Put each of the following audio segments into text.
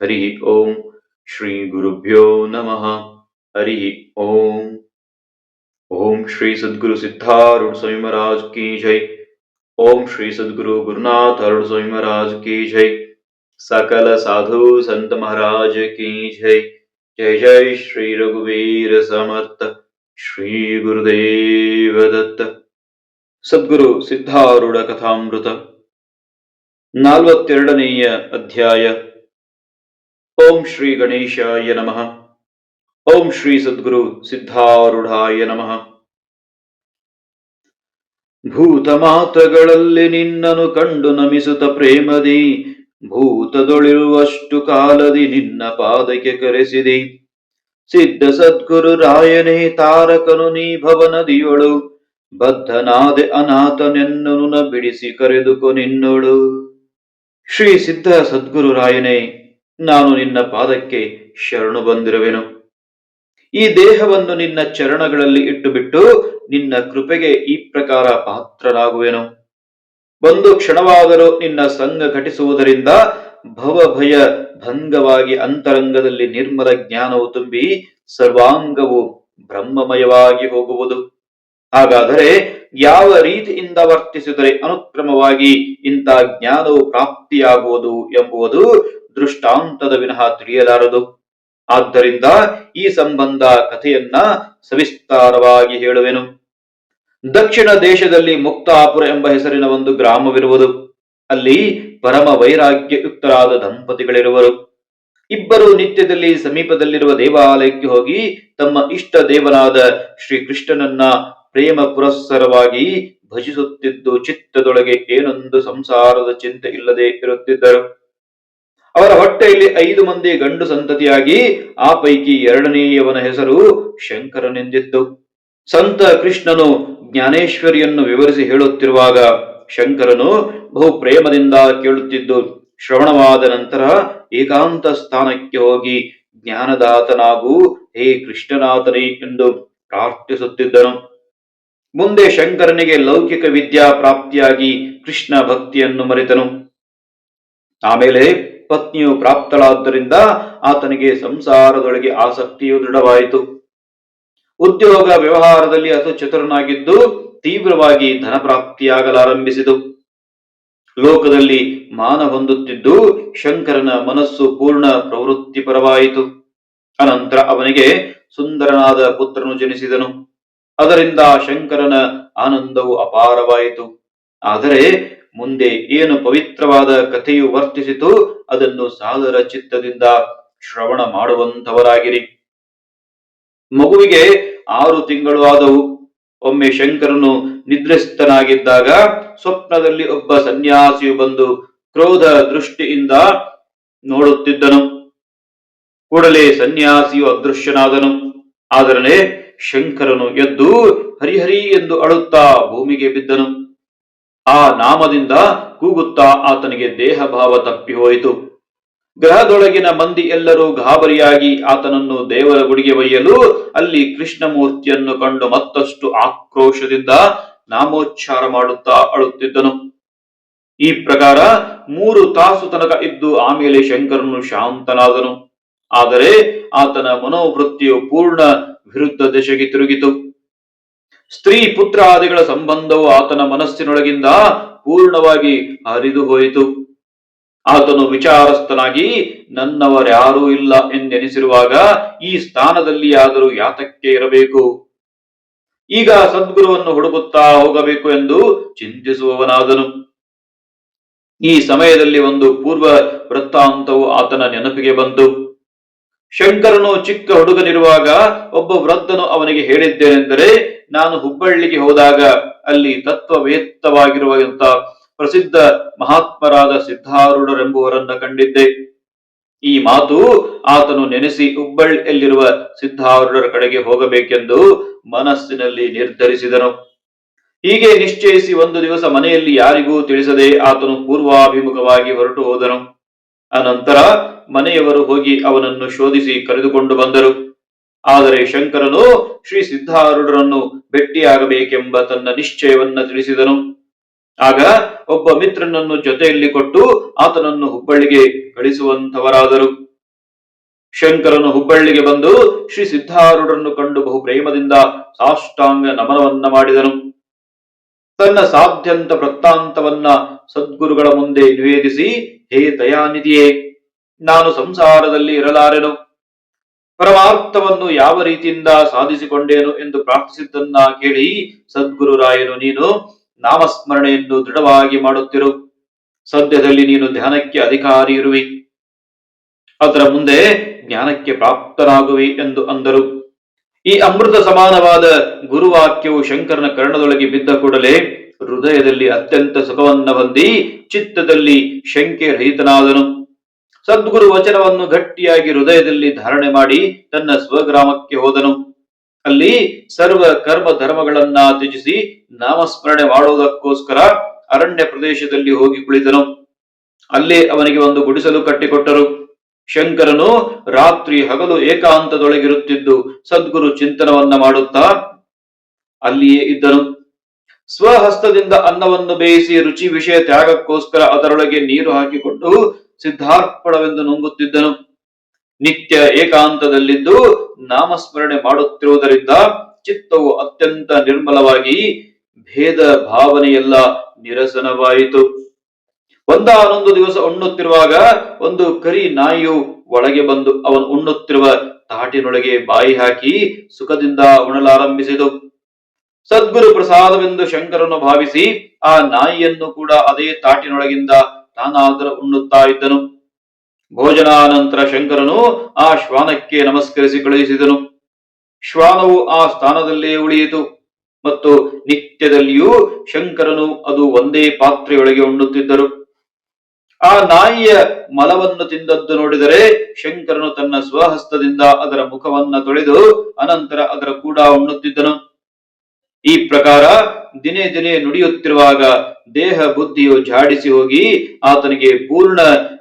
हरिः ॐ श्रीगुरुभ्यो नमः हरिः ॐ ओम श्री सद्गुरु सिद्धारूढ़ स्वामी महाराज की जय ओम श्री सद्गुरु गुरुनाथ अरुण स्वामी महाराज की जय सकल साधु संत महाराज की जय जय जय श्री रघुवीर समर्थ श्री गुरुदेव दत्त ಸದ್ಗುರು ಸಿದ್ಧಾರೂಢ ಕಥಾಮೃತ ನಾಲ್ವತ್ತೆರಡನೆಯ ಅಧ್ಯಾಯ ಓಂ ಶ್ರೀ ಗಣೇಶಾಯ ನಮಃ. ಓಂ ಶ್ರೀ ಸದ್ಗುರು ಸಿದ್ಧಾರೂಢಾಯ ನಮಃ. ಭೂತ ಮಾತ್ರಗಳಲ್ಲಿ ನಿನ್ನನು ಕಂಡು ನಮಿಸುತ್ತ ಪ್ರೇಮದಿ, ಭೂತದೊಳಿರುವಷ್ಟು ಕಾಲದಿ ನಿನ್ನ ಪಾದಕ್ಕೆ ಕರೆಸಿದಿ. ಸಿದ್ಧ ಸದ್ಗುರು ರಾಯನೇ, ತಾರಕನು ನೀ ಭವನದಿಯೊಳು, ಬದ್ಧನಾದೆ ಅನಾಥನೆನ್ನನು ನ ಬಿಡಿಸಿ ಕರೆದುಕೊ ನಿನ್ನೊಳು. ಶ್ರೀ ಸಿದ್ಧ ಸದ್ಗುರು ರಾಯನೇ ನಾನು ನಿನ್ನ ಪಾದಕ್ಕೆ ಶರಣು ಬಂದಿರುವೆನು. ಈ ದೇಹವನ್ನು ನಿನ್ನ ಚರಣಗಳಲ್ಲಿ ಇಟ್ಟುಬಿಟ್ಟು ನಿನ್ನ ಕೃಪೆಗೆ ಈ ಪ್ರಕಾರ ಪಾತ್ರನಾಗುವೆನು. ಒಂದು ಕ್ಷಣವಾದರೂ ನಿನ್ನ ಸಂಘ ಘಟಿಸುವುದರಿಂದ ಭವಭಯ ಭಂಗವಾಗಿ ಅಂತರಂಗದಲ್ಲಿ ನಿರ್ಮಲ ಜ್ಞಾನವು ತುಂಬಿ ಸರ್ವಾಂಗವು ಬ್ರಹ್ಮಮಯವಾಗಿ ಹೋಗುವುದು. ಹಾಗಾದರೆ ಯಾವ ರೀತಿಯಿಂದ ವರ್ತಿಸಿದರೆ ಅನುಕ್ರಮವಾಗಿ ಇಂಥ ಜ್ಞಾನವು ಪ್ರಾಪ್ತಿಯಾಗುವುದು ಎಂಬುದು ದೃಷ್ಟಾಂತದ ವಿನಃ ತಿಳಿಯಲಾರದು. ಆದ್ದರಿಂದ ಈ ಸಂಬಂಧ ಕಥೆಯನ್ನ ಸವಿಸ್ತಾರವಾಗಿ ಹೇಳುವೆನು. ದಕ್ಷಿಣ ದೇಶದಲ್ಲಿ ಮುಕ್ತಾಪುರ ಎಂಬ ಹೆಸರಿನ ಒಂದು ಗ್ರಾಮವಿರುವುದು. ಅಲ್ಲಿ ಪರಮ ವೈರಾಗ್ಯಯುಕ್ತರಾದ ದಂಪತಿಗಳಿರುವರು. ಇಬ್ಬರು ನಿತ್ಯದಲ್ಲಿ ಸಮೀಪದಲ್ಲಿರುವ ದೇವಾಲಯಕ್ಕೆ ಹೋಗಿ ತಮ್ಮ ಇಷ್ಟ ದೇವನಾದ ಶ್ರೀ ಕೃಷ್ಣನನ್ನ ಪ್ರೇಮ ಪುರಸ್ಸರವಾಗಿ ಭಜಿಸುತ್ತಿದ್ದು ಚಿತ್ತದೊಳಗೆ ಏನೊಂದು ಸಂಸಾರದ ಚಿಂತೆ ಇಲ್ಲದೆ ಇರುತ್ತಿದ್ದರು. ಅವರ ಹೊಟ್ಟೆಯಲ್ಲಿ ಐದು ಮಂದಿ ಗಂಡು ಸಂತತಿಯಾಗಿ ಆ ಪೈಕಿ ಎರಡನೆಯವನ ಹೆಸರು ಶಂಕರನೆಂದಿತ್ತು. ಸಂತ ಕೃಷ್ಣನು ಜ್ಞಾನೇಶ್ವರಿಯನ್ನು ವಿವರಿಸಿ ಹೇಳುತ್ತಿರುವಾಗ ಶಂಕರನು ಬಹು ಪ್ರೇಮದಿಂದ ಕೇಳುತ್ತಿದ್ದು, ಶ್ರವಣವಾದ ನಂತರ ಏಕಾಂತ ಸ್ಥಾನಕ್ಕೆ ಹೋಗಿ ಜ್ಞಾನದಾತನಾಗೂ, ಹೇ ಕೃಷ್ಣನಾಥನೇ ಎಂದು ಪ್ರಾರ್ಥಿಸುತ್ತಿದ್ದನು. ಮುಂದೆ ಶಂಕರನಿಗೆ ಲೌಕಿಕ ವಿದ್ಯಾ ಪ್ರಾಪ್ತಿಯಾಗಿ ಕೃಷ್ಣ ಭಕ್ತಿಯನ್ನು ಮರೆತನು. ಆಮೇಲೆ ಪತ್ನಿಯು ಪ್ರಾಪ್ತಳಾದ್ದರಿಂದ ಆತನಿಗೆ ಸಂಸಾರದೊಳಗೆ ಆಸಕ್ತಿಯು ದೃಢವಾಯಿತು. ಉದ್ಯೋಗ ವ್ಯವಹಾರದಲ್ಲಿ ಅತು ಚತುರನಾಗಿದ್ದು ತೀವ್ರವಾಗಿ ಧನ ಪ್ರಾಪ್ತಿಯಾಗಲಾರಂಭಿಸಿತು ಲೋಕದಲ್ಲಿ ಮಾನ ಹೊಂದುತ್ತಿದ್ದು ಶಂಕರನ ಮನಸ್ಸು ಪೂರ್ಣ ಪ್ರವೃತ್ತಿಪರವಾಯಿತು. ಅನಂತರ ಅವನಿಗೆ ಸುಂದರನಾದ ಪುತ್ರನು ಜನಿಸಿದನು. ಅದರಿಂದ ಶಂಕರನ ಆನಂದವು ಅಪಾರವಾಯಿತು. ಆದರೆ ಮುಂದೆ ಏನು ಪವಿತ್ರವಾದ ಕಥೆಯು ವರ್ತಿಸಿತು ಅದನ್ನು ಸಾದರ ಚಿತ್ತದಿಂದ ಶ್ರವಣ ಮಾಡುವಂತವರಾಗಿರಿ ಮಗುವಿಗೆ ಆರು ತಿಂಗಳು ಆದವು. ಒಮ್ಮೆ ಶಂಕರನು ನಿದ್ರಿಸ್ತನಾಗಿದ್ದಾಗ ಸ್ವಪ್ನದಲ್ಲಿ ಒಬ್ಬ ಸನ್ಯಾಸಿಯು ಬಂದು ಕ್ರೋಧ ದೃಷ್ಟಿಯಿಂದ ನೋಡುತ್ತಿದ್ದನು. ಕೂಡಲೇ ಸನ್ಯಾಸಿಯು ಅದೃಶ್ಯನಾದನು. ಆದರೆ ಶಂಕರನು ಎದ್ದು ಹರಿಹರಿ ಎಂದು ಅಳುತ್ತಾ ಭೂಮಿಗೆ ಬಿದ್ದನು. ಆ ನಾಮದಿಂದ ಕೂಗುತ್ತಾ ಆತನಿಗೆ ದೇಹ ಭಾವ ತಪ್ಪಿ ಹೋಯಿತು ಗ್ರಹದೊಳಗಿನ ಮಂದಿ ಎಲ್ಲರೂ ಗಾಬರಿಯಾಗಿ ಆತನನ್ನು ದೇವರ ಗುಡಿಗೆ ಒಯ್ಯಲು ಅಲ್ಲಿ ಕೃಷ್ಣಮೂರ್ತಿಯನ್ನು ಕಂಡು ಮತ್ತಷ್ಟು ಆಕ್ರೋಶದಿಂದ ನಾಮೋಚ್ಚಾರ ಮಾಡುತ್ತಾ ಅಳುತ್ತಿದ್ದನು. ಈ ಪ್ರಕಾರ ಮೂರು ತಾಸು ತನಕ ಇದ್ದು ಆಮೇಲೆ ಶಂಕರನು ಶಾಂತನಾದನು. ಆದರೆ ಆತನ ಮನೋವೃತ್ತಿಯು ಪೂರ್ಣ ವಿರುದ್ಧ ದಿಶೆಗೆ ತಿರುಗಿತು. ಸ್ತ್ರೀ ಪುತ್ರ ಆದಿಗಳ ಸಂಬಂಧವು ಆತನ ಮನಸ್ಸಿನೊಳಗಿಂದ ಪೂರ್ಣವಾಗಿ ಹರಿದು ಹೋಯಿತು. ಆತನು ವಿಚಾರಸ್ಥನಾಗಿ ನನ್ನವರ್ಯಾರೂ ಇಲ್ಲ ಎಂದೆನಿಸಿರುವಾಗ ಈ ಸ್ಥಾನದಲ್ಲಿ ಆದರೂ ಯಾತಕ್ಕೆ ಇರಬೇಕು? ಈಗ ಸದ್ಗುರುವನ್ನು ಹುಡುಕುತ್ತಾ ಹೋಗಬೇಕು ಎಂದು ಚಿಂತಿಸುವವನಾದನು. ಈ ಸಮಯದಲ್ಲಿ ಒಂದು ಪೂರ್ವ ವೃತ್ತಾಂತವು ಆತನ ನೆನಪಿಗೆ ಬಂತು. ಶಂಕರನು ಚಿಕ್ಕ ಹುಡುಗನಿರುವಾಗ ಒಬ್ಬ ವೃದ್ಧನು ಅವನಿಗೆ ಹೇಳಿದ್ದೇನೆಂದರೆ, ನಾನು ಹುಬ್ಬಳ್ಳಿಗೆ ಹೋದಾಗ ಅಲ್ಲಿ ತತ್ವವೇತ್ತವಾಗಿರುವಂತ ಪ್ರಸಿದ್ಧ ಮಹಾತ್ಮರಾದ ಸಿದ್ಧಾರೂಢರೆಂಬುವರನ್ನ ಕಂಡಿದ್ದೆ. ಈ ಮಾತು ಆತನು ನೆನೆಸಿ ಹುಬ್ಬಳ್ಳಿಯಲ್ಲಿರುವ ಸಿದ್ಧಾರೂಢರ ಕಡೆಗೆ ಹೋಗಬೇಕೆಂದು ಮನಸ್ಸಿನಲ್ಲಿ ನಿರ್ಧರಿಸಿದನು. ಹೀಗೆ ನಿಶ್ಚಯಿಸಿ ಒಂದು ದಿವಸ ಮನೆಯಲ್ಲಿ ಯಾರಿಗೂ ತಿಳಿಸದೆ ಆತನು ಪೂರ್ವಾಭಿಮುಖವಾಗಿ ಹೊರಟು ಹೋದನು. ಅನಂತರ ಮನೆಯವರು ಹೋಗಿ ಅವನನ್ನು ಶೋಧಿಸಿ ಕರೆದುಕೊಂಡು ಬಂದರು. ಆದರೆ ಶಂಕರನು ಶ್ರೀ ಸಿದ್ಧಾರೂಢರನ್ನು ಭೇಟಿಯಾಗಬೇಕೆಂಬ ತನ್ನ ನಿಶ್ಚಯವನ್ನ ತಿಳಿಸಿದನು. ಆಗ ಒಬ್ಬ ಮಿತ್ರನನ್ನು ಜೊತೆಯಲ್ಲಿ ಕೊಟ್ಟು ಆತನನ್ನು ಹುಬ್ಬಳ್ಳಿಗೆ ಕಳಿಸುವಂತವರಾದರು ಶಂಕರನು ಹುಬ್ಬಳ್ಳಿಗೆ ಬಂದು ಶ್ರೀ ಸಿದ್ಧಾರೂಢರನ್ನು ಕಂಡು ಬಹು ಪ್ರೇಮದಿಂದ ಸಾಷ್ಟಾಂಗ ನಮನವನ್ನ ಮಾಡಿದನು. ತನ್ನ ಸಾಧ್ಯಂತ ವೃತ್ತಾಂತವನ್ನ ಸದ್ಗುರುಗಳ ಮುಂದೆ ನಿವೇದಿಸಿ, ಹೇ ದಯಾನಿಧಿಯೇ, ನಾನು ಸಂಸಾರದಲ್ಲಿ ಇರಲಾರೆನು. ಪರಮಾರ್ಥವನ್ನು ಯಾವ ರೀತಿಯಿಂದ ಸಾಧಿಸಿಕೊಂಡೇನು ಎಂದು ಪ್ರಾರ್ಥಿಸಿದ್ದನ್ನ ಕೇಳಿ ಸದ್ಗುರು ರಾಯನು ನೀನು, ನಾಮಸ್ಮರಣೆಯನ್ನು ದೃಢವಾಗಿ ಮಾಡುತ್ತಿರು. ಸದ್ಯದಲ್ಲಿ ನೀನು ಧ್ಯಾನಕ್ಕೆ ಅಧಿಕಾರಿ ಇರುವಿ ಅದರ ಮುಂದೆ ಜ್ಞಾನಕ್ಕೆ ಪ್ರಾಪ್ತರಾಗುವಿ ಎಂದು ಅಂದರು. ಈ ಅಮೃತ ಸಮಾನವಾದ ಗುರುವಾಕ್ಯವು ಶಂಕರನ ಕರ್ಣದೊಳಗೆ ಬಿದ್ದ ಕೂಡಲೇ ಹೃದಯದಲ್ಲಿ ಅತ್ಯಂತ ಸುಖವನ್ನ ಹೊಂದಿ ಚಿತ್ತದಲ್ಲಿ ಶಂಕೆ ರಹಿತನಾದನು. ಸದ್ಗುರು ವಚನವನ್ನು ಗಟ್ಟಿಯಾಗಿ ಹೃದಯದಲ್ಲಿ ಧಾರಣೆ ಮಾಡಿ ತನ್ನ ಸ್ವಗ್ರಾಮಕ್ಕೆ ಹೋದನು. ಅಲ್ಲಿ ಸರ್ವ ಕರ್ಮ ಧರ್ಮಗಳನ್ನ ತ್ಯಜಿಸಿ ನಾಮಸ್ಮರಣೆ ಮಾಡುವುದಕ್ಕೋಸ್ಕರ ಅರಣ್ಯ ಪ್ರದೇಶದಲ್ಲಿ ಹೋಗಿ ಕುಳಿತನು. ಅಲ್ಲೇ ಅವನಿಗೆ ಒಂದು ಗುಡಿಸಲು ಕಟ್ಟಿಕೊಟ್ಟರು. ಶಂಕರನು ರಾತ್ರಿ ಹಗಲು ಏಕಾಂತದೊಳಗಿರುತ್ತಿದ್ದು ಸದ್ಗುರು ಚಿಂತನವನ್ನ ಮಾಡುತ್ತಾ ಅಲ್ಲಿಯೇ ಇದ್ದನು. ಸ್ವಹಸ್ತದಿಂದ ಅನ್ನವನ್ನು ಬೇಯಿಸಿ ರುಚಿ ವಿಷಯ ತ್ಯಾಗಕ್ಕೋಸ್ಕರ ಅದರೊಳಗೆ ನೀರು ಹಾಕಿಕೊಂಡು ಸಿದ್ಧಾರ್ಪಣವೆಂದು ನುಂಗುತ್ತಿದ್ದನು. ನಿತ್ಯ ಏಕಾಂತದಲ್ಲಿದ್ದು ನಾಮಸ್ಮರಣೆ ಮಾಡುತ್ತಿರುವುದರಿಂದ ಚಿತ್ತವು ಅತ್ಯಂತ ನಿರ್ಮಲವಾಗಿ ಭೇದ ಭಾವನೆಯೆಲ್ಲ ನಿರಸನವಾಯಿತು. ಒಂದಾನೊಂದು ದಿವಸ ಉಣ್ಣುತ್ತಿರುವಾಗ ಒಂದು ಕರಿ ನಾಯಿಯು ಒಳಗೆ ಬಂದು ಅವನು ಉಣ್ಣುತ್ತಿರುವ ತಾಟಿನೊಳಗೆ ಬಾಯಿ ಹಾಕಿ ಸುಖದಿಂದ ಉಣಲಾರಂಭಿಸಿತು. ಸದ್ಗುರು ಪ್ರಸಾದವೆಂದು ಶಂಕರನು ಭಾವಿಸಿ ಆ ನಾಯಿಯನ್ನು ಕೂಡ ಅದೇ ತಾಟಿನೊಳಗಿಂದ ತಾನಾದರೂ ಉಣ್ಣುತ್ತಾ ಇದ್ದನು. ಭೋಜನಾನಂತರ ಶಂಕರನು ಆ ಶ್ವಾನಕ್ಕೆ ನಮಸ್ಕರಿಸಿ ಕಳುಹಿಸಿದನು. ಶ್ವಾನವು ಆ ಸ್ಥಾನದಲ್ಲೇ ಉಳಿಯಿತು ಮತ್ತು ನಿತ್ಯದಲ್ಲಿಯೂ ಶಂಕರನು ಅದು ಒಂದೇ ಪಾತ್ರೆಯೊಳಗೆ ಉಣ್ಣುತ್ತಿದ್ದರು. ಆ ನಾಯಿಯ ಮಲವನ್ನು ತಿಂದದ್ದು ನೋಡಿದರೆ ಶಂಕರನು ತನ್ನ ಸ್ವಹಸ್ತದಿಂದ ಅದರ ಮುಖವನ್ನ ತೊಳೆದು ಅನಂತರ ಅದರ ಕೂಡ ಉಣ್ಣುತ್ತಿದ್ದನು. ಈ ಪ್ರಕಾರ ದಿನೇ ದಿನೇ ನುಡಿಯುತ್ತಿರುವಾಗ ದೇಹ ಬುದ್ಧಿಯು ಜಾಡಿಸಿ ಹೋಗಿ ಆತನಿಗೆ ಪೂರ್ಣ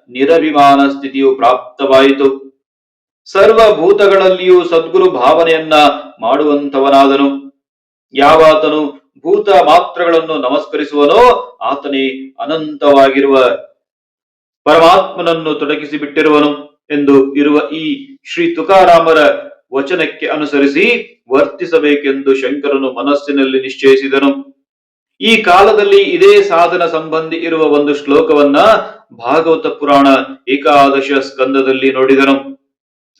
ನಿರಭಿಮಾನ ಸ್ಥಿತಿಯು ಪ್ರಾಪ್ತವಾಯಿತು. ಸರ್ವಭೂತಗಳಲ್ಲಿಯೂ ಸದ್ಗುರು ಭಾವನೆಯನ್ನ ಮಾಡುವಂತವನಾದನು ಯಾವಾತನು ಭೂತ ಮಾತ್ರಗಳನ್ನು ನಮಸ್ಕರಿಸುವನೋ ಆತನೇ ಅನಂತವಾಗಿರುವ ಪರಮಾತ್ಮನನ್ನು ತೊಡಗಿಸಿ ಬಿಟ್ಟಿರುವನು ಎಂದು ಇರುವ ಈ ಶ್ರೀ ತುಕಾರಾಮರ ವಚನಕ್ಕೆ ಅನುಸರಿಸಿ ವರ್ತಿಸಬೇಕೆಂದು ಶಂಕರನು ಮನಸ್ಸಿನಲ್ಲಿ ನಿಶ್ಚಯಿಸಿದನು. ಈ ಕಾಲದಲ್ಲಿ ಇದೇ ಸಾಧನ ಸಂಬಂಧಿ ಇರುವ ಒಂದು ಶ್ಲೋಕವನ್ನ ಭಾಗವತ ಪುರಾಣ ಏಕಾದಶ ಸ್ಕಂದದಲ್ಲಿ ನೋಡಿದನು.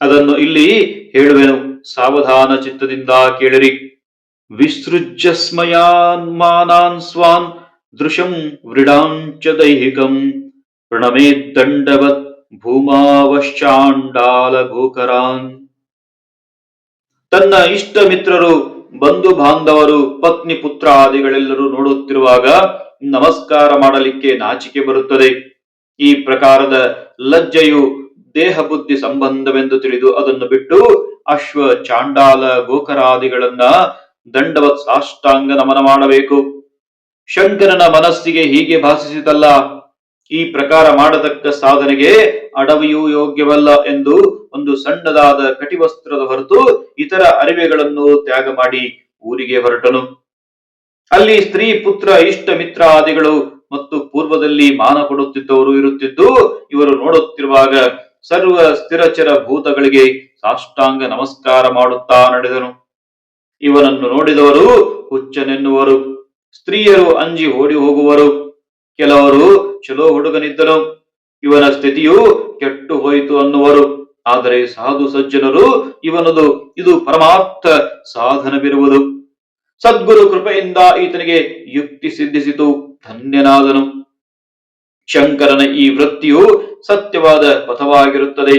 ಅದನ್ನು ಇಲ್ಲಿ ಹೇಳುವೆನು. ಸಾವಧಾನ ಚಿತ್ತದಿಂದ ಕೇಳಿರಿ. ವಿಸೃಜ್ಯ ಮಾನಾನ್ ಸ್ವಾನ್ ದೃಶಂ ವೃಡಾಂಚ ದೈಹಿಕಂ ಪ್ರಣಮೇ ದಂಡವತ್ ಭೂಮಾವಶ್ಚಾಂಡಾಲ ಭೂಕರಾನ್ ತನ್ನ ಇಷ್ಟ ಮಿತ್ರರು ಬಂಧು ಬಾಂಧವರು, ಪತ್ನಿ ಪುತ್ರ ಆದಿಗಳೆಲ್ಲರೂ ನೋಡುತ್ತಿರುವಾಗ ನಮಸ್ಕಾರ ಮಾಡಲಿಕ್ಕೆ ನಾಚಿಕೆ ಬರುತ್ತದೆ. ಈ ಪ್ರಕಾರದ ಲಜ್ಜೆಯು ದೇಹ ಬುದ್ಧಿ ಸಂಬಂಧವೆಂದು ತಿಳಿದು ಅದನ್ನು ಬಿಟ್ಟು ಅಶ್ವ ಚಾಂಡಾಲ ಗೋಕರಾದಿಗಳನ್ನ ದಂಡವತ್ ಸಾಷ್ಟಾಂಗ ನಮನ ಮಾಡಬೇಕು. ಶಂಕರನ ಮನಸ್ಸಿಗೆ ಹೀಗೆ ಭಾಸಿಸಿತಲ್ಲ ಈ ಪ್ರಕಾರ ಮಾಡತಕ್ಕ ಸಾಧನೆಗೆ ಅಡವಿಯೂ ಯೋಗ್ಯವಲ್ಲ ಎಂದು ಒಂದು ಸಣ್ಣದಾದ ಕಟಿವಸ್ತ್ರದ ಹೊರತು ಇತರ ಅರಿವೆಗಳನ್ನು ತ್ಯಾಗ ಮಾಡಿ ಊರಿಗೆ ಹೊರಟನು. ಅಲ್ಲಿ ಸ್ತ್ರೀ ಪುತ್ರ ಇಷ್ಟ ಮಿತ್ರ ಆದಿಗಳು ಮತ್ತು ಪೂರ್ವದಲ್ಲಿ ಮಾನ ಕೊಡುತ್ತಿದ್ದವರು ಇರುತ್ತಿದ್ದು, ಇವರು ನೋಡುತ್ತಿರುವಾಗ ಸರ್ವ ಸ್ಥಿರಚರ ಭೂತಗಳಿಗೆ ಸಾಷ್ಟಾಂಗ ನಮಸ್ಕಾರ ಮಾಡುತ್ತಾ ನಡೆದನು. ಇವನನ್ನು ನೋಡಿದವರು ಹುಚ್ಚನೆನ್ನುವರು. ಸ್ತ್ರೀಯರು ಅಂಜಿ ಓಡಿ ಹೋಗುವರು. ಕೆಲವರು ಚಲೋ ಹುಡುಗನಿದ್ದನು. ಇವನ ಸ್ಥಿತಿಯು ಕೆಟ್ಟು ಹೋಯಿತು ಅನ್ನುವರು. ಆದರೆ ಸಾಧು ಸಜ್ಜನರು ಇವನದು, ಇದು ಪರಮಾರ್ಥ ಸಾಧನವಿರುವುದು. ಸದ್ಗುರು ಕೃಪೆಯಿಂದ ಈತನಿಗೆ ಯುಕ್ತಿ ಸಿದ್ಧಿಸಿತು, ಧನ್ಯನಾದನು. ಶಂಕರನ ಈ ವೃತ್ತಿಯು ಸತ್ಯವಾದ ಪಥವಾಗಿರುತ್ತದೆ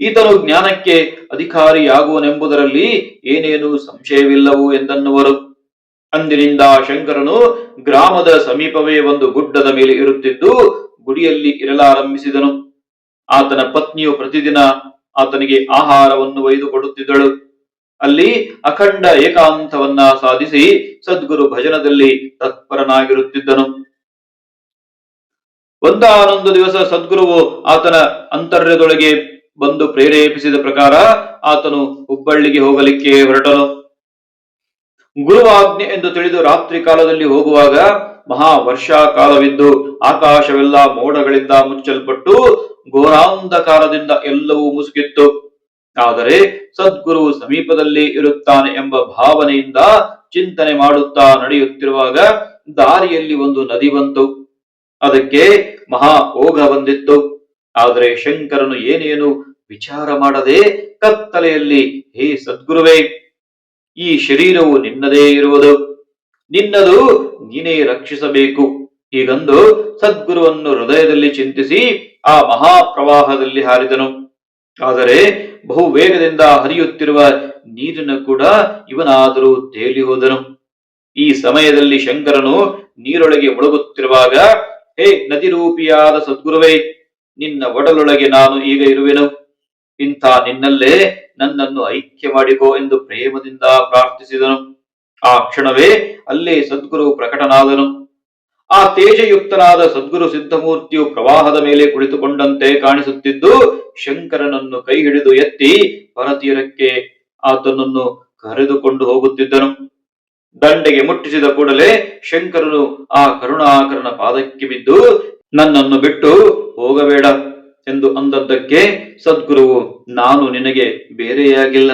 ಈತನು ಜ್ಞಾನಕ್ಕೆ ಅಧಿಕಾರಿಯಾಗುವನೆಂಬುದರಲ್ಲಿ ಏನೇನು ಸಂಶಯವಿಲ್ಲವು ಎಂದನ್ನುವರು. ಅಂದಿನಿಂದ ಶಂಕರನು ಗ್ರಾಮದ ಸಮೀಪವೇ ಒಂದು ಗುಡ್ಡದ ಮೇಲೆ ಇರುತ್ತಿದ್ದು ಗುಡಿಯಲ್ಲಿ ಇರಲಾರಂಭಿಸಿದನು. ಆತನ ಪತ್ನಿಯು ಪ್ರತಿದಿನ ಆತನಿಗೆ ಆಹಾರವನ್ನು ಒಯ್ದು ಕೊಡುತ್ತಿದ್ದಳು ಅಲ್ಲಿ ಅಖಂಡ ಏಕಾಂತವನ್ನ ಸಾಧಿಸಿ ಸದ್ಗುರು ಭಜನದಲ್ಲಿ ತತ್ಪರನಾಗಿರುತ್ತಿದ್ದನು. ಒಂದಾನೊಂದು ದಿವಸ ಸದ್ಗುರುವು ಆತನ ಅಂತರ್ಯದೊಳಗೆ ಬಂದು ಪ್ರೇರೇಪಿಸಿದ ಪ್ರಕಾರ ಆತನು ಹುಬ್ಬಳ್ಳಿಗೆ ಹೋಗಲಿಕ್ಕೆ ಹೊರಟನು. ಗುರುವಾಜ್ಞೆ ಎಂದು ತಿಳಿದು ರಾತ್ರಿ ಕಾಲದಲ್ಲಿ ಹೋಗುವಾಗ ಮಹಾ ವರ್ಷಾ ಕಾಲವಿದ್ದು ಆಕಾಶವೆಲ್ಲ ಮೋಡಗಳಿಂದ ಮುಚ್ಚಲ್ಪಟ್ಟು ಘೋರಾಂಧಕಾರದಿಂದ ಎಲ್ಲವೂ ಮುಸುಕಿತ್ತು. ಆದರೆ ಸದ್ಗುರು ಸಮೀಪದಲ್ಲಿ ಇರುತ್ತಾನೆ ಎಂಬ ಭಾವನೆಯಿಂದ ಚಿಂತನೆ ಮಾಡುತ್ತಾ ನಡೆಯುತ್ತಿರುವಾಗ ದಾರಿಯಲ್ಲಿ ಒಂದು ನದಿ ಬಂತು. ಅದಕ್ಕೆ ಮಹಾ ಓಘ ಬಂದಿತ್ತು. ಆದರೆ ಶಂಕರನು ಏನೇನು ವಿಚಾರ ಮಾಡದೆ ಕತ್ತಲೆಯಲ್ಲಿ, ಹೇ ಸದ್ಗುರುವೇ ಈ ಶರೀರವು ನಿನ್ನದೇ ಇರುವುದು. ನಿನ್ನದು ನೀನೇ ರಕ್ಷಿಸಬೇಕು. ಹೀಗಂದು ಸದ್ಗುರುವನ್ನು ಹೃದಯದಲ್ಲಿ ಚಿಂತಿಸಿ ಆ ಮಹಾಪ್ರವಾಹದಲ್ಲಿ ಹಾರಿದನು. ಆದರೆ ಬಹು ವೇಗದಿಂದ ಹರಿಯುತ್ತಿರುವ ನೀರಿನ ಕೂಡ ಇವನಾದರೂ ತೇಲಿ ಹೋದನು. ಈ ಸಮಯದಲ್ಲಿ ಶಂಕರನು ನೀರೊಳಗೆ ಮುಳುಗುತ್ತಿರುವಾಗ, ಹೇ ನದಿರೂಪಿಯಾದ ಸದ್ಗುರುವೇ, ನಿನ್ನ ಒಡಲೊಳಗೆ ನಾನು ಈಗ ಇರುವೆನು. ಇಂಥ ನಿನ್ನಲ್ಲೇ ನನ್ನನ್ನು ಐಕ್ಯ ಮಾಡಿಕೋ ಎಂದು ಪ್ರೇಮದಿಂದ ಪ್ರಾರ್ಥಿಸಿದನು. ಆ ಕ್ಷಣವೇ ಅಲ್ಲೇ ಸದ್ಗುರು ಪ್ರಕಟನಾದನು. ಆ ತೇಜಯುಕ್ತನಾದ ಸದ್ಗುರು ಸಿದ್ಧಮೂರ್ತಿಯು ಪ್ರವಾಹದ ಮೇಲೆ ಕುಳಿತುಕೊಂಡಂತೆ ಕಾಣಿಸುತ್ತಿದ್ದು, ಶಂಕರನನ್ನು ಕೈ ಹಿಡಿದು ಎತ್ತಿ ಹೊರತೀರಕ್ಕೆ ಆತನನ್ನು ಕರೆದುಕೊಂಡು ಹೋಗುತ್ತಿದ್ದನು. ದಂಡೆಗೆ ಮುಟ್ಟಿಸಿದ ಕೂಡಲೇ ಶಂಕರನು ಆ ಕರುಣಾಕರನ ಪಾದಕ್ಕೆ ಬಿದ್ದು, ನನ್ನನ್ನು ಬಿಟ್ಟು ಹೋಗಬೇಡ. ಎಂದು ಅಂದದ್ದಕ್ಕೆ ಸದ್ಗುರುವು, ನಾನು ನಿನಗೆ ಬೇರೆಯಾಗಿಲ್ಲ.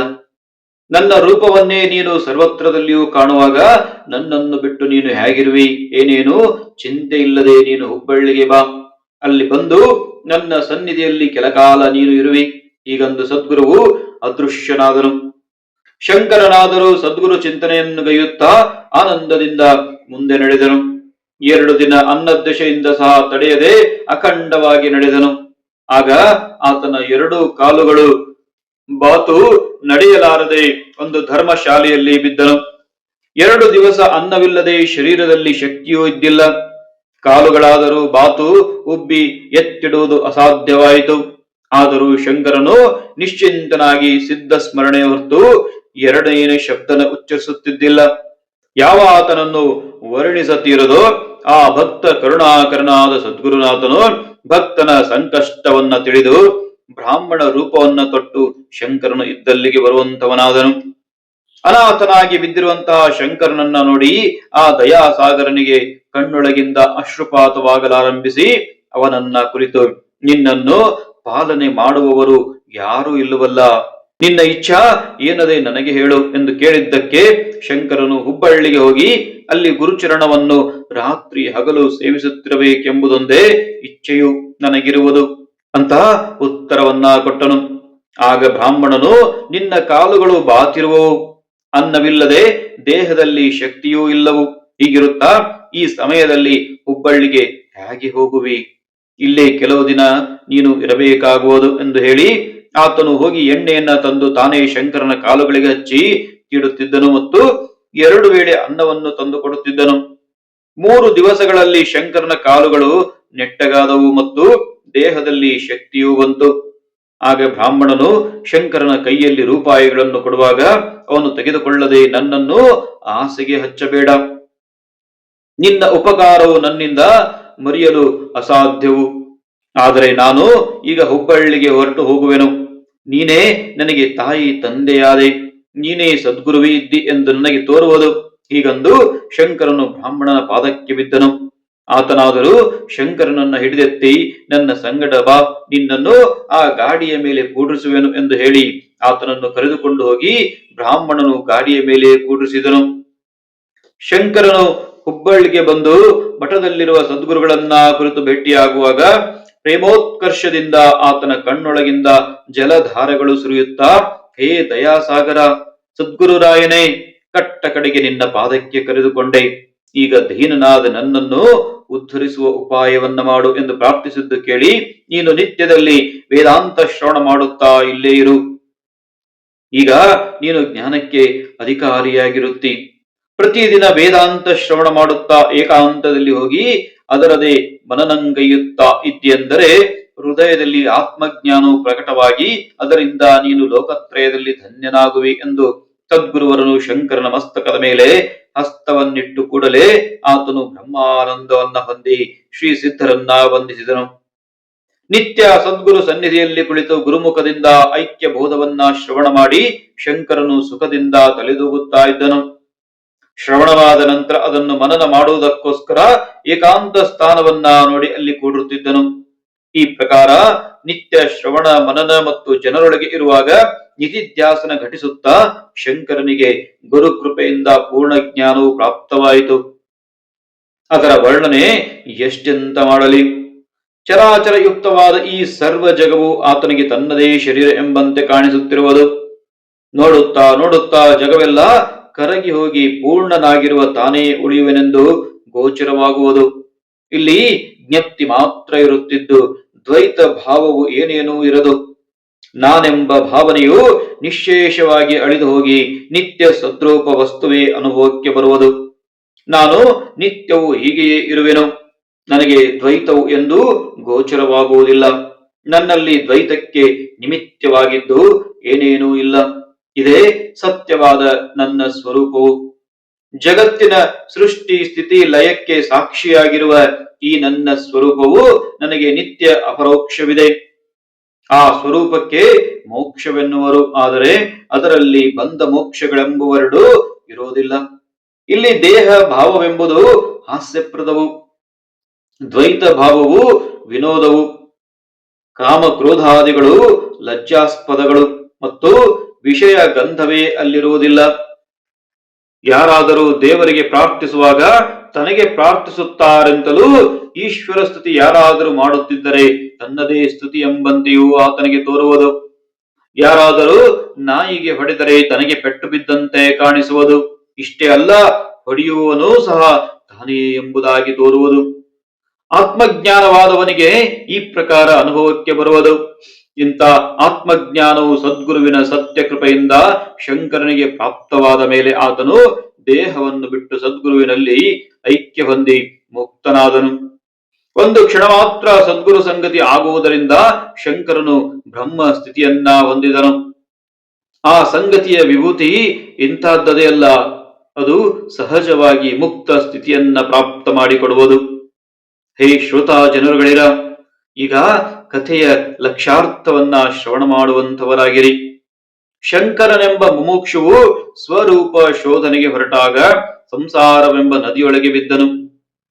ನನ್ನ ರೂಪವನ್ನೇ ನೀನು ಸರ್ವತ್ರದಲ್ಲಿಯೂ ಕಾಣುವಾಗ ನನ್ನನ್ನು ಬಿಟ್ಟು ನೀನು ಹೇಗಿರುವಿ? ಏನೇನು? ಚಿಂತೆ ಇಲ್ಲದೆ ನೀನು ಹುಬ್ಬಳ್ಳಿಗೆ ಬಾ. ಅಲ್ಲಿ ಬಂದು ನನ್ನ ಸನ್ನಿಧಿಯಲ್ಲಿ ಕೆಲಕಾಲ ನೀನು ಇರುವಿ. ಈಗಂದು ಸದ್ಗುರುವು ಅದೃಶ್ಯನಾದನು. ಶಂಕರನಾದರೂ ಸದ್ಗುರು ಚಿಂತನೆಯನ್ನು ಗೈಯುತ್ತಾ ಆನಂದದಿಂದ ಮುಂದೆ ನಡೆದನು. ಎರಡು ದಿನ ಅನ್ನದ್ದಶೆಯಿಂದ ಸಹ ತಡೆಯದೆ ಅಖಂಡವಾಗಿ ನಡೆದನು. ಆಗ ಆತನ ಎರಡು ಕಾಲುಗಳು ಬಾತು ನಡೆಯಲಾರದೆ ಒಂದು ಧರ್ಮಶಾಲೆಯಲ್ಲಿ ಬಿದ್ದನು. ಎರಡು ದಿವಸ ಅನ್ನವಿಲ್ಲದೆ ಶರೀರದಲ್ಲಿ ಶಕ್ತಿಯೂ ಇದ್ದಿಲ್ಲ. ಕಾಲುಗಳಾದರೂ ಬಾತು ಉಬ್ಬಿ ಎತ್ತಿಡುವುದು ಅಸಾಧ್ಯವಾಯಿತು. ಆದರೂ ಶಂಕರನು ನಿಶ್ಚಿಂತನಾಗಿ ಸಿದ್ಧ ಸ್ಮರಣೆ ಹೊರತು ಎರಡನೇ ಶಬ್ದನ ಉಚ್ಚರಿಸುತ್ತಿದ್ದಿಲ್ಲ. ಯಾವ ಆತನನ್ನು ವರ್ಣಿಸತೀರದೋ ಆ ಭಕ್ತ ಕರುಣಾಕರನಾದ ಸದ್ಗುರುನಾಥನು ಭಕ್ತನ ಸಂಕಷ್ಟವನ್ನ ತಿಳಿದು ಬ್ರಾಹ್ಮಣ ರೂಪವನ್ನ ತೊಟ್ಟು ಶಂಕರನು ಇದ್ದಲ್ಲಿಗೆ ಬರುವಂತವನಾದನು ಅನಾಥನಾಗಿ ಬಿದ್ದಿರುವಂತಹ ಶಂಕರನನ್ನ ನೋಡಿ ಆ ದಯಾಸಾಗರನಿಗೆ ಕಣ್ಣೊಳಗಿಂದ ಅಶ್ರುಪಾತವಾಗಲಾರಂಭಿಸಿ, ಅವನನ್ನ ಕುರಿತು, ನಿನ್ನನ್ನು ಪಾಲನೆ ಮಾಡುವವರು ಯಾರೂ ಇಲ್ಲವಲ್ಲ ನಿನ್ನ ಇಚ್ಛಾ, ಏನದೆ ನನಗೆ ಹೇಳು ಎಂದು ಕೇಳಿದ್ದಕ್ಕೆ ಶಂಕರನು ಹುಬ್ಬಳ್ಳಿಗೆ ಹೋಗಿ ಅಲ್ಲಿ ಗುರುಚರಣವನ್ನು ರಾತ್ರಿ ಹಗಲು ಸೇವಿಸುತ್ತಿರಬೇಕೆಂಬುದೊಂದೇ ಇಚ್ಛೆಯು ನನಗಿರುವುದು ಅಂತ ಉತ್ತರವನ್ನ ಕೊಟ್ಟನು. ಆಗ ಬ್ರಾಹ್ಮಣನು, ನಿನ್ನ ಕಾಲುಗಳು ಬಾತಿರುವವು ಅನ್ನವಿಲ್ಲದೆ ದೇಹದಲ್ಲಿ ಶಕ್ತಿಯೂ ಇಲ್ಲವು. ಹೀಗಿರುತ್ತಾ ಈ ಸಮಯದಲ್ಲಿ ಹುಬ್ಬಳ್ಳಿಗೆ ಹೇಗೆ ಹೋಗುವಿ? ಇಲ್ಲೇ ಕೆಲವು ದಿನ ನೀನು ಇರಬೇಕಾಗುವುದು ಎಂದು ಹೇಳಿ ಆತನು ಹೋಗಿ ಎಣ್ಣೆಯನ್ನ ತಂದು ತಾನೇ ಶಂಕರನ ಕಾಲುಗಳಿಗೆ ಹಚ್ಚಿ ಇಡುತ್ತಿದ್ದನು ಮತ್ತು ಎರಡು ವೇಳೆ ಅನ್ನವನ್ನು ತಂದು ಕೊಡುತ್ತಿದ್ದನು. ಮೂರು ದಿವಸಗಳಲ್ಲಿ ಶಂಕರನ ಕಾಲುಗಳು ನೆಟ್ಟಗಾದವು ಮತ್ತು ದೇಹದಲ್ಲಿ ಶಕ್ತಿಯೂ ಬಂತು. ಆಗ ಬ್ರಾಹ್ಮಣನು ಶಂಕರನ ಕೈಯಲ್ಲಿ ರೂಪಾಯಿಗಳನ್ನು ಕೊಡುವಾಗ ಅವನು ತೆಗೆದುಕೊಳ್ಳದೆ ನನ್ನನ್ನು ಆಸೆಗೆ ಹಚ್ಚಬೇಡ. ನಿನ್ನ ಉಪಕಾರವು ನನ್ನಿಂದ ಮರೆಯಲು ಅಸಾಧ್ಯವು. ಆದರೆ ನಾನು ಈಗ ಹುಬ್ಬಳ್ಳಿಗೆ ಹೊರಟು ಹೋಗುವೆನು. ನೀನೇ ನನಗೆ ತಾಯಿ ತಂದೆಯಾದೆ, ನೀನೇ ಸದ್ಗುರುವಿ ಇದ್ದಿ ಎಂದು ನನಗೆ ತೋರುವುದು. ಹೀಗಂದು ಶಂಕರನು ಬ್ರಾಹ್ಮಣನ ಪಾದಕ್ಕೆ ಬಿದ್ದನು. ಆತನಾದರೂ ಶಂಕರನನ್ನ ಹಿಡಿದೆತ್ತಿ, ನನ್ನ ಸಂಗಡ ಬಾ, ನಿನ್ನನ್ನು ಆ ಗಾಡಿಯ ಮೇಲೆ ಕೂಡಿಸುವೆನು ಎಂದು ಹೇಳಿ ಆತನನ್ನು ಕರೆದುಕೊಂಡು ಹೋಗಿ ಬ್ರಾಹ್ಮಣನು ಗಾಡಿಯ ಮೇಲೆ ಕೂಡಿಸಿದನು. ಶಂಕರನು ಹುಬ್ಬಳ್ಳಿಗೆ ಬಂದು ಮಠದಲ್ಲಿರುವ ಸದ್ಗುರುಗಳನ್ನ ಕುರಿತು ಭೇಟಿಯಾಗುವಾಗ ಪ್ರೇಮೋತ್ಕರ್ಷದಿಂದ ಆತನ ಕಣ್ಣೊಳಗಿಂದ ಜಲಧಾರಗಳು ಸುರಿಯುತ್ತಾ, ಹೇ ದಯಾಸಾಗರ ಸದ್ಗುರುರಾಯನೇ ಕಟ್ಟ ಕಡೆಗೆ ನಿನ್ನ ಪಾದಕ್ಕೆ ಕರೆದುಕೊಂಡೆ. ಈಗ ದೀನನಾದ ನನ್ನನ್ನು ಉದ್ಧರಿಸುವ ಉಪಾಯವನ್ನ ಮಾಡು ಎಂದು ಪ್ರಾರ್ಥಿಸಿದ್ದು ಕೇಳಿ, ನೀನು ನಿತ್ಯದಲ್ಲಿ ವೇದಾಂತ ಶ್ರವಣ ಮಾಡುತ್ತಾ ಇಲ್ಲೇ ಇರು. ಈಗ ನೀನು ಜ್ಞಾನಕ್ಕೆ ಅಧಿಕಾರಿಯಾಗಿರುತ್ತಿ. ಪ್ರತಿದಿನ ವೇದಾಂತ ಶ್ರವಣ ಮಾಡುತ್ತಾ ಏಕಾಂತದಲ್ಲಿ ಹೋಗಿ ಅದರದೇ ಮನನಂಗೈಯುತ್ತಾ ಇದ್ದೆಂದರೆ ಹೃದಯದಲ್ಲಿ ಆತ್ಮಜ್ಞಾನವು ಪ್ರಕಟವಾಗಿ ಅದರಿಂದ ನೀನು ಲೋಕತ್ರಯದಲ್ಲಿ ಧನ್ಯನಾಗುವೆ ಎಂದು ಸದ್ಗುರುವರನು ಶಂಕರನ ಮಸ್ತಕದ ಮೇಲೆ ಹಸ್ತವನ್ನಿಟ್ಟು ಕೂಡಲೇ ಆತನು ಬ್ರಹ್ಮಾನಂದವನ್ನ ಹೊಂದಿ ಶ್ರೀ ಸಿದ್ಧರನ್ನ ವಂದಿಸಿದನು. ನಿತ್ಯ ಸದ್ಗುರು ಸನ್ನಿಧಿಯಲ್ಲಿ ಕುಳಿತು ಗುರುಮುಖದಿಂದ ಐಕ್ಯ ಬೋಧವನ್ನ ಶ್ರವಣ ಮಾಡಿ ಶಂಕರನು ಸುಖದಿಂದ ತಲೆದೂಗುತ್ತಾ ಇದ್ದನು. ಶ್ರವಣವಾದ ನಂತರ ಅದನ್ನು ಮನನ ಮಾಡುವುದಕ್ಕೋಸ್ಕರ ಏಕಾಂತ ಸ್ಥಾನವನ್ನ ನೋಡಿ ಅಲ್ಲಿ ಕೂಡಿರುತ್ತಿದ್ದನು. ಈ ಪ್ರಕಾರ ನಿತ್ಯ ಶ್ರವಣ, ಮನನ ಮತ್ತು ಜನರೊಳಗೆ ಇರುವಾಗ ನಿಧಿಧ್ಯಾಸನ ಘಟಿಸುತ್ತಾ ಶಂಕರನಿಗೆ ಗುರು ಕೃಪೆಯಿಂದ ಪೂರ್ಣ ಜ್ಞಾನವು ಪ್ರಾಪ್ತವಾಯಿತು. ಅದರ ವರ್ಣನೆ ಎಷ್ಟೆಂತ ಮಾಡಲಿ. ಚರಾಚರ ಯುಕ್ತವಾದ ಈ ಸರ್ವ ಜಗವು ಆತನಿಗೆ ತನ್ನದೇ ಶರೀರ ಎಂಬಂತೆ ಕಾಣಿಸುತ್ತಿರುವುದು. ನೋಡುತ್ತಾ ನೋಡುತ್ತಾ ಜಗವೆಲ್ಲ ಕರಗಿ ಹೋಗಿ ಪೂರ್ಣನಾಗಿರುವ ತಾನೇ ಉಳಿಯುವೆನೆಂದು ಗೋಚರವಾಗುವುದು. ಇಲ್ಲಿ ಜ್ಞಪ್ತಿ ಮಾತ್ರ ಇರುತ್ತಿದ್ದು, ದ್ವೈತ ಭಾವವು ಏನೇನೂ ಇರದು. ನಾನೆಂಬ ಭಾವನೆಯು ನಿಶೇಷವಾಗಿ ಅಳಿದು ಹೋಗಿ ನಿತ್ಯ ಸದ್ರೂಪ ವಸ್ತುವೇ ಅನುಭವಕ್ಕೆ ಬರುವುದು. ನಾನು ನಿತ್ಯವು ಹೀಗೆಯೇ ಇರುವೆನು. ನನಗೆ ದ್ವೈತವು ಎಂದು ಗೋಚರವಾಗುವುದಿಲ್ಲ. ನನ್ನಲ್ಲಿ ದ್ವೈತಕ್ಕೆ ನಿಮಿತ್ತವಾಗಿದ್ದು ಏನೇನೂ ಇಲ್ಲ. ಇದೇ ಸತ್ಯವಾದ ನನ್ನ ಸ್ವರೂಪವು. ಜಗತ್ತಿನ ಸೃಷ್ಟಿ ಸ್ಥಿತಿ ಲಯಕ್ಕೆ ಸಾಕ್ಷಿಯಾಗಿರುವ ಈ ನನ್ನ ಸ್ವರೂಪವು ನನಗೆ ನಿತ್ಯ ಅಪರೋಕ್ಷವಿದೆ. ಆ ಸ್ವರೂಪಕ್ಕೆ ಮೋಕ್ಷವೆನ್ನುವರು, ಆದರೆ ಅದರಲ್ಲಿ ಬಂದ ಮೋಕ್ಷಗಳೆಂಬುವರಡು ಇರೋದಿಲ್ಲ ಇಲ್ಲಿ ದೇಹ ಭಾವವೆಂಬುದು ಹಾಸ್ಯಪ್ರದವು. ದ್ವೈತ ಭಾವವು ವಿನೋದವು. ಕಾಮ ಕ್ರೋಧಾದಿಗಳು ಲಜ್ಜಾಸ್ಪದಗಳು ಮತ್ತು ವಿಷಯ ಗಂಧವೇ ಅಲ್ಲಿರುವುದಿಲ್ಲ. ಯಾರಾದರೂ ದೇವರಿಗೆ ಪ್ರಾರ್ಥಿಸುವಾಗ ತನಗೆ ಪ್ರಾರ್ಥಿಸುತ್ತಾರೆಂತಲೂ ಈಶ್ವರ ಸ್ತುತಿ ಯಾರಾದರೂ ಮಾಡುತ್ತಿದ್ದರೆ ತನ್ನದೇ ಸ್ತುತಿ ಎಂಬಂತೆಯೂ ಆತನಿಗೆ ತೋರುವುದು. ಯಾರಾದರೂ ನಾಯಿಗೆ ಹೊಡೆದರೆ ತನಗೆ ಪೆಟ್ಟು ಬಿದ್ದಂತೆ ಕಾಣಿಸುವುದು. ಇಷ್ಟೇ ಅಲ್ಲ, ಹೊಡೆಯುವವನೂ ಸಹ ತಾನೇ ಎಂಬುದಾಗಿ ತೋರುವುದು. ಆತ್ಮಜ್ಞಾನವಾದವನಿಗೆ ಈ ಪ್ರಕಾರ ಅನುಭವಕ್ಕೆ ಬರುವುದು. ಇಂಥ ಆತ್ಮಜ್ಞಾನವು ಸದ್ಗುರುವಿನ ಸತ್ಯ ಕೃಪೆಯಿಂದ ಶಂಕರನಿಗೆ ಪ್ರಾಪ್ತವಾದ ಮೇಲೆ ಆತನು ದೇಹವನ್ನು ಬಿಟ್ಟು ಸದ್ಗುರುವಿನಲ್ಲಿ ಐಕ್ಯ ಹೊಂದಿ ಮುಕ್ತನಾದನು. ಒಂದು ಕ್ಷಣ ಮಾತ್ರ ಸದ್ಗುರು ಸಂಗತಿ ಆಗುವುದರಿಂದ ಶಂಕರನು ಬ್ರಹ್ಮ ಸ್ಥಿತಿಯನ್ನ ಹೊಂದಿದನು. ಆ ಸಂಗತಿಯ ವಿಭೂತಿ ಇಂತಹದ್ದದೇ ಅದು ಸಹಜವಾಗಿ ಮುಕ್ತ ಸ್ಥಿತಿಯನ್ನ ಪ್ರಾಪ್ತ ಮಾಡಿಕೊಡುವುದು. ಹೇ ಶ್ರೋತಾ ಜನರುಗಳಿರ ಈಗ ಕಥೆಯ ಲಕ್ಷಾರ್ಥವನ್ನ ಶ್ರವಣ ಮಾಡುವಂಥವರಾಗಿರಿ. ಶಂಕರನೆಂಬ ಮುಮುಕ್ಷುವು ಸ್ವರೂಪ ಶೋಧನೆಗೆ ಹೊರಟಾಗ ಸಂಸಾರವೆಂಬ ನದಿಯೊಳಗೆ ಬಿದ್ದನು.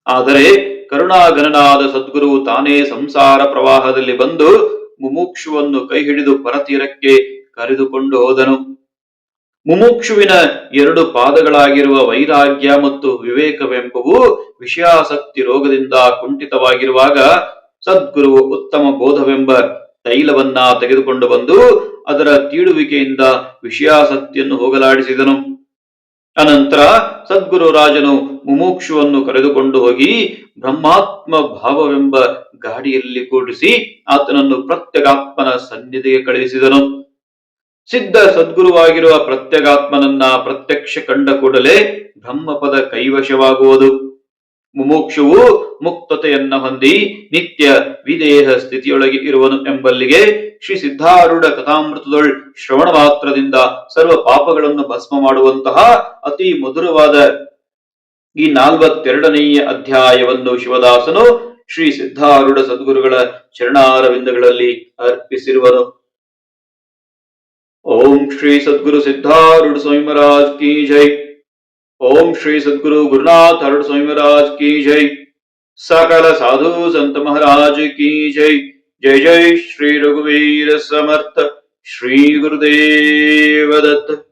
ಆದರೆ ಕರುಣಾಗಣನಾದ ಸದ್ಗುರು ತಾನೇ ಸಂಸಾರ ಪ್ರವಾಹದಲ್ಲಿ ಬಂದು ಮುಮುಕ್ಷುವನ್ನು ಕೈ ಹಿಡಿದು ಪರತೀರಕ್ಕೆ ಕರೆದುಕೊಂಡು ಹೋದನು. ಮುಮುಕ್ಷುವಿನ ಎರಡು ಪಾದಗಳಾಗಿರುವ ವೈರಾಗ್ಯ ಮತ್ತು ವಿವೇಕವೆಂಬುವು ವಿಷಯಾಸಕ್ತಿ ರೋಗದಿಂದ ಕುಂಠಿತವಾಗಿರುವಾಗ ಸದ್ಗುರುವು ಉತ್ತಮ ಬೋಧವೆಂಬ ತೈಲವನ್ನ ತೆಗೆದುಕೊಂಡು ಬಂದು ಅದರ ತೀಡುವಿಕೆಯಿಂದ ವಿಷಯಾಸಕ್ತಿಯನ್ನು ಹೋಗಲಾಡಿಸಿದನು. ಅನಂತರ ಸದ್ಗುರು ರಾಜನು ಮುಮುಕ್ಷುವನ್ನು ಕರೆದುಕೊಂಡು ಹೋಗಿ ಬ್ರಹ್ಮಾತ್ಮ ಭಾವವೆಂಬ ಗಾಡಿಯಲ್ಲಿ ಕೂಡಿಸಿ ಆತನನ್ನು ಪ್ರತ್ಯಗಾತ್ಮನ ಸನ್ನಿಧಿಗೆ ಕಳುಹಿಸಿದನು. ಸಿದ್ಧ ಸದ್ಗುರುವಾಗಿರುವ ಪ್ರತ್ಯಗಾತ್ಮನನ್ನ ಪ್ರತ್ಯಕ್ಷ ಕಂಡ ಕೂಡಲೇ ಬ್ರಹ್ಮಪದ ಕೈವಶವಾಗುವುದು. ಮುಮುಕ್ಷುವು ಮುಕ್ತತೆಯನ್ನ ಹೊಂದಿ ನಿತ್ಯ ವಿದೇಹ ಸ್ಥಿತಿಯೊಳಗೆ ಇರುವನು ಎಂಬಲ್ಲಿಗೆ ಶ್ರೀ ಸಿದ್ಧಾರೂಢ ಕಥಾಮೃತದೊಳ್ ಶ್ರವಣ ಮಾತ್ರದಿಂದ ಸರ್ವ ಪಾಪಗಳನ್ನು ಭಸ್ಮ ಮಾಡುವಂತಹ ಅತಿ ಮಧುರವಾದ ಈ ನಾಲ್ವತ್ತೆರಡನೆಯ ಅಧ್ಯಾಯವನ್ನು ಶಿವದಾಸನು ಶ್ರೀ ಸಿದ್ಧಾರೂಢ ಸದ್ಗುರುಗಳ ಚರಣಾರವಿಂದಗಳಲ್ಲಿ ಅರ್ಪಿಸಿರುವನು. ओम श्री सदगुरु सिद्धारूढ़ स्वामी महाराज की जय। ओम श्री सदगुरु गुरुनाथ अरुण स्वामी महाराज की जय। सकल साधु संत महाराज की जय। जय जय श्री रघुवीर समर्थ। श्री गुरुदेव दत्त।